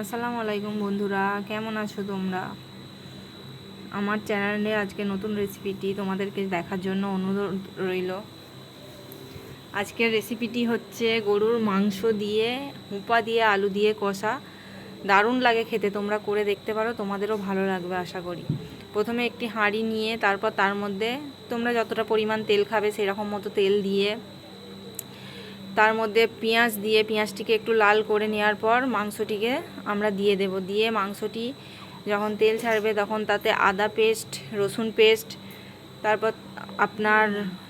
আসসালামু আলাইকুম বন্ধুরা, কেমন আছো তোমরা? আমার চ্যানেলে আজকে নতুন রেসিপিটি তোমাদেরকে দেখার জন্য অনুরোধ রইল। আজকের রেসিপিটি হচ্ছে গরুর মাংস দিয়ে, হুপা দিয়ে, আলু দিয়ে কষা। দারুণ লাগে খেতে, তোমরা করে দেখতে পারো, তোমাদেরও ভালো লাগবে আশা করি। প্রথমে একটি হাঁড়ি নিয়ে, তারপর তার মধ্যে তোমরা যতটা পরিমাণ তেল খাবে সেরকম মতো তেল দিয়ে তার মধ্যে পেঁয়াজ দিয়ে পেঁয়াজটিকে একটু লাল করে নেওয়ার পর মাংসটিকে আমরা দিয়ে দেব। দিয়ে মাংসটি যখন তেল ছাড়বে তখন তাতে আদা পেস্ট, রসুন পেস্ট, তারপর আপনার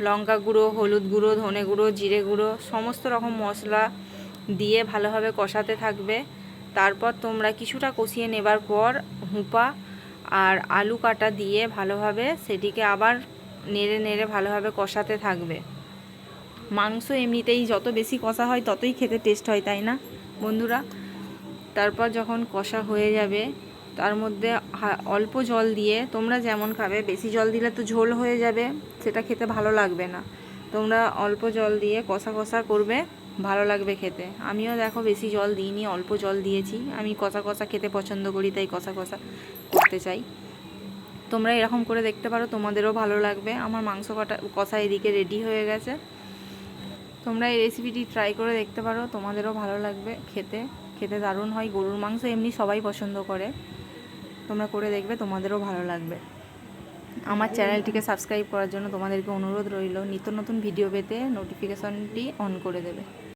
লঙ্কা গুঁড়ো, হলুদ গুঁড়ো, ধনে গুঁড়ো, জিরে গুঁড়ো, সমস্ত রকম মশলা দিয়ে ভালোভাবে কষাতে থাকবে। তারপর তোমরা কিছুটা কষিয়ে নেবার পর হুপা আর আলু কাটা দিয়ে ভালোভাবে সেটিকে আবার নেড়ে নেড়ে ভালোভাবে কষাতে থাকবে। মাংস এমনিতেই যত বেশি কষা হয় ততই খেতে টেস্ট হয়, তাই না? বন্ধুরা, তারপর যখন কষা হয়ে যাবে, তার মধ্যে অল্প জল দিয়ে, তোমরা যেমন খাবে, বেশি জল দিলে তো ঝোল হয়ে যাবে, সেটা খেতে ভালো লাগবে না। তোমরা অল্প জল দিয়ে কষা কষা করবে, ভালো লাগবে খেতে। আমিও দেখো বেশি জল দিইনি, অল্প জল দিয়েছি। আমি কষা কষা খেতে পছন্দ করি, তাই কষা কষা করতে চাই। তোমরা এরকম করে দেখতে পারো, তোমাদেরও ভালো লাগবে। আমার মাংস কটা, কষা এদিকে রেডি হয়ে গেছে। তোমরা এই রেসিপিটি ট্রাই করে দেখতে পারো, তোমাদেরও ভালো লাগবে খেতে। খেতে দারুণ হয়, গরুর মাংস এমনি সবাই পছন্দ করে। তোমরা করে দেখবে, তোমাদেরও ভালো লাগবে। আমার চ্যানেলটিকে সাবস্ক্রাইব করার জন্য তোমাদেরকে অনুরোধ রইল, নিত্য নতুন ভিডিও পেতে নোটিফিকেশনটি অন করে দেবে।